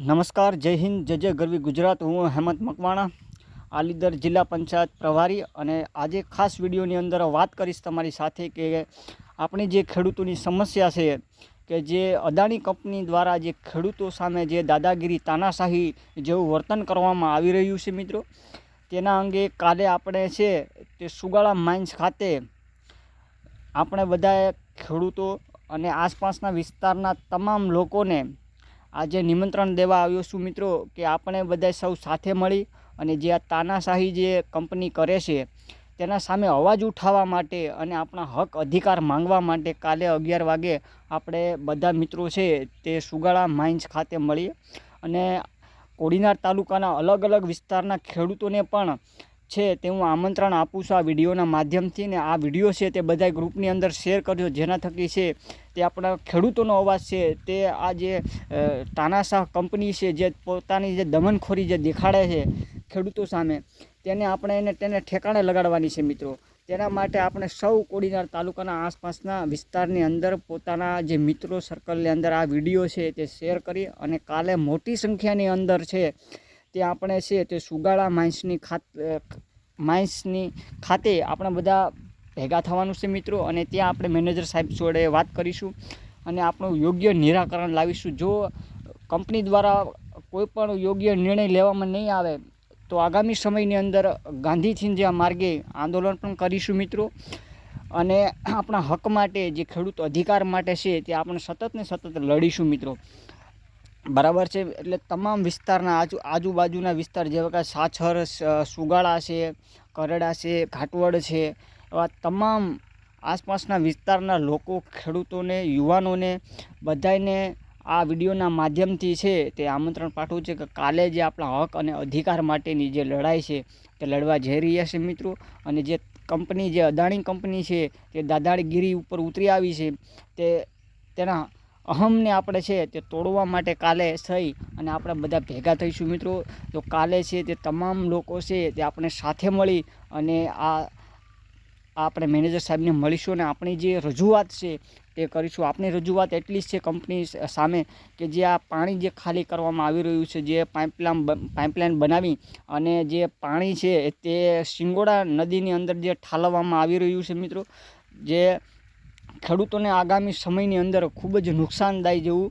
નમસ્કાર, જય હિન્દ, જય જય ગરવી ગુજરાત. હું હેમંત મકવાણા, આલીદર જિલ્લા પંચાયત પ્રભારી. અને આજે ખાસ વિડીયોની અંદર વાત કરીશ તમારી સાથે કે આપણી જે ખેડૂતોની સમસ્યા છે કે જે અદાણી કંપની દ્વારા જે ખેડૂતો સામે જે દાદાગીરી, તાનાશાહી જેવું વર્તન કરવામાં આવી રહ્યું છે મિત્રો. તેના અંગે કાલે આપણે છે તે સુગાળા માઇન્સ ખાતે આપણે બધાએ ખેડૂતો અને આસપાસના વિસ્તારના તમામ લોકોને આજે નિમંત્રણ દેવા આવ્યો છું મિત્રો કે આપણે બધા સૌ સાથે મળી અને જે આ તાનાશાહી જે કંપની કરે છે, તેના સામે અવાજ ઉઠાવવા માટે અને આપણા હક અધિકાર માંગવા માટે કાલે અગિયાર વાગે આપણે બધા મિત્રો છે તે સુગાળા માઇન્સ ખાતે મળીએ અને કોડીનાર તાલુકાના અલગ અલગ વિસ્તારના ખેડૂતોને પણ છે તે હું આમંત્રણ આપું છું આ વિડીયોના માધ્યમથી ને આ વીડિયો છે તે બધા ગ્રુપની અંદર શેર કરજો, જેના થકી છે તે આપણા ખેડૂતોનો અવાજ છે તે આ જે તાનાશાહ કંપની છે જે પોતાની જે દમનખોરી જે દેખાડે છે ખેડૂતો સામે, તેને આપણે એને તેને ઠેકાણે લગાડવાની છે મિત્રો. તેના માટે આપણે સૌ કોડીનાર તાલુકાના આસપાસના વિસ્તારની અંદર પોતાના જે મિત્રો સર્કલની અંદર આ વીડિયો છે તે શેર કરી અને કાલે મોટી સંખ્યાની અંદર છે તે આપણે છે તે સુગાળા માઇન્સની ખાત માઇન્સની ખાતે આપણે બધા ભેગા થવાનું છે મિત્રો અને ત્યાં આપણે મેનેજર સાહેબ જોડે વાત કરીશું અને આપણું યોગ્ય નિરાકરણ લાવીશું. જો કંપની દ્વારા કોઈ પણ યોગ્ય નિર્ણય લેવામાં નહીં આવે, તો આગામી સમયની અંદર ગાંધીથી જે માર્ગે આંદોલન પણ કરીશું મિત્રો. અને આપણા હક માટે જે ખેડૂત અધિકાર માટે છે તે આપણે સતત ને સતત લડીશું મિત્રો. બરાબર છે, એટલે તમામ વિસ્તારના આજુ, આજુબાજુના વિસ્તાર, જેવા કે સાછર સુગાળા છે, કરડા છે, ઘાટવડ છે, એવા તમામ આસપાસના વિસ્તારના લોકો, ખેડૂતોને, યુવાનોને બધાને આ વિડીયોના માધ્યમથી છે, તે આમંત્રણ પાઠવું છે કે કાલે જે આપણા હક અને અધિકાર માટેની જે લડાઈ છે, તે લડવા જઈ રહ્યા છે મિત્રો. અને જે કંપની, જે અદાણી કંપની છે, તે દાદાગીરી ઉપર ઉતરી આવી છે, તે, તેના અહમને આપણે છે તે તોડવા માટે કાલે થઈ અને આપણે બધા ભેગા થઈશું મિત્રો. તો કાલે છે તે તમામ લોકો છે તે આપણે સાથે મળી અને આ આપણે મેનેજર સાહેબને મળીશું અને આપણી જે રજૂઆત છે તે કરીશું. આપણી રજૂઆત એટલી જ છે કંપની સામે કે જે આ પાણી જે ખાલી કરવામાં આવી રહ્યું છે, જે પાઇપલાઇન પાઇપલાઇન બનાવી અને જે પાણી છે તે શિંગોડા નદીની અંદર જે ઠાલવવામાં આવી રહ્યું છે મિત્રો. જે ખેડૂતોને આગામી સમયની અંદર ખૂબ જ નુકસાનદાયી જેવું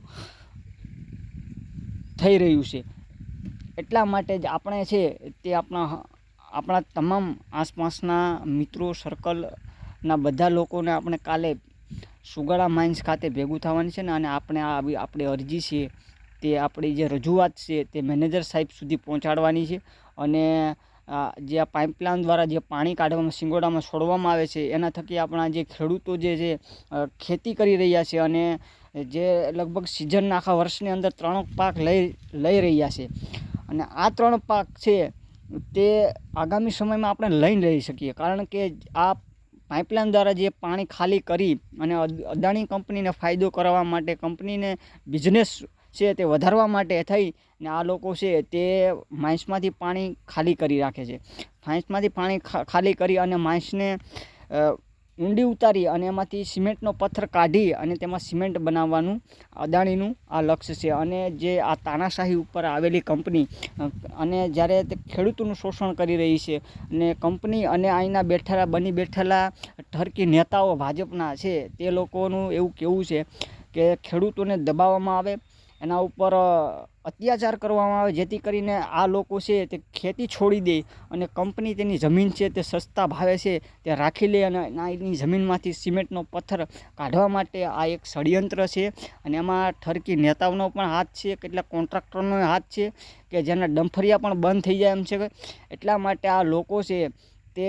થઈ રહ્યું છે. એટલા માટે જ આપણે છે તે આપણા આપણા તમામ આસપાસના મિત્રો, સર્કલના બધા લોકોને આપણે કાલે સુગાળા માઇન્સ ખાતે ભેગું થવાની છે ને અને આપણે આ આપણી અરજી છે તે આપણી જે રજૂઆત છે તે મેનેજર સાહેબ સુધી પહોંચાડવાની છે. અને જે આ પાઇપલાઇન દ્વારા જે પાણી કાઢવામાં શિંગોડામાં છોડવામાં આવે છે, એના થકી આપણા જે ખેડૂતો જે છે ખેતી કરી રહ્યા છે અને જે લગભગ સિઝનના આખા વર્ષની અંદર ત્રણ પાક લઈ લઈ રહ્યા છે. અને આ ત્રણ પાક છે, તે આગામી સમયમાં આપણે લઈને રહી શકીએ. કારણ કે આ પાઇપલાઇન દ્વારા જે પાણી ખાલી કરી અને અદાણી કંપનીને ફાયદો કરવા માટે કંપનીને બિઝનેસ છે તે વધારવા માટે થઈ ને આ લોકો છે તે માંસમાંથી પાણી ખાલી કરી રાખે છે. માંસમાંથી પાણી ખાલી કરી અને માંસને ઊંડી ઉતારી અને એમાંથી સિમેન્ટનો પથ્થર કાઢી અને તેમાં સિમેન્ટ બનાવવાનું, અદાણીનું આ લક્ષ્ય છે. અને જે આ તાનાશાહી ઉપર આવેલી કંપની અને જ્યારે તે ખેડૂતોનું શોષણ કરી રહી છે અને કંપની અને અહીંના બેઠેલા, બની બેઠેલા ટર્કી નેતાઓ ભાજપના છે તે લોકોનું એવું કહેવું છે કે ખેડૂતોને દબાવવામાં આવે એના ઉપર અત્યાચાર કરવામાં આવે, જેથી કરીને આ લોકો છે તે ખેતી છોડી દે અને કંપની તેની જમીન છે તે સસ્તા ભાવે છે તે રાખી લે અને એની જમીનમાંથી સિમેન્ટનો પથ્થર કાઢવા માટે આ એક ષડયંત્ર છે. અને એમાં ઠરકી નેતાઓનો પણ હાથ છે, કેટલાક કોન્ટ્રાક્ટરનો હાથ છે કે જેના ડંફરિયા પણ બંધ થઈ જાય એમ છે. એટલા માટે આ લોકો છે તે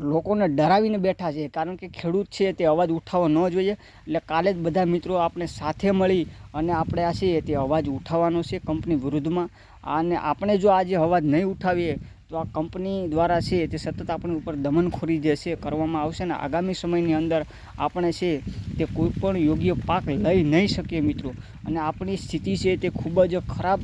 લોકોને ડરાવીને બેઠા છે, કારણ કે ખેડૂત છે તે અવાજ ઉઠાવવો ન જોઈએ. એટલે કાલે જ બધા મિત્રો આપણે સાથે મળી અને આપણે આ છે તે અવાજ ઉઠાવવાનો છે કંપની વિરુદ્ધમાં. અને આપણે જો આજે અવાજ નહીં ઉઠાવીએ, તો આ કંપની દ્વારા છે તે સતત આપણી ઉપર દમનખોરી જે છે કરવામાં આવશે ને આગામી સમયની અંદર આપણે છે તે કોઈ પણ યોગ્ય પાક લઈ નહીં શકીએ મિત્રો. અને આપણી સ્થિતિ છે તે ખૂબ જ ખરાબ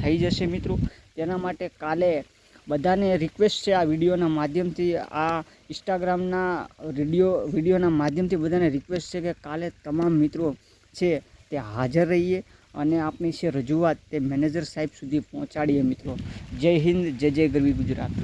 થઈ જશે મિત્રો. તેના માટે કાલે બધાને રિક્વેસ્ટ છે આ વિડીયોના માધ્યમથી, આ ઇન્સ્ટાગ્રામના વીડિયો વિડીયોના માધ્યમથી બધાને રિક્વેસ્ટ છે કે કાલે તમામ મિત્રો છે તે હાજર રહીએ અને આપણી છે રજૂઆત તે મેનેજર સાહેબ સુધી પહોંચાડીએ મિત્રો. જય હિન્દ, જય જય ગરવી ગુજરાત.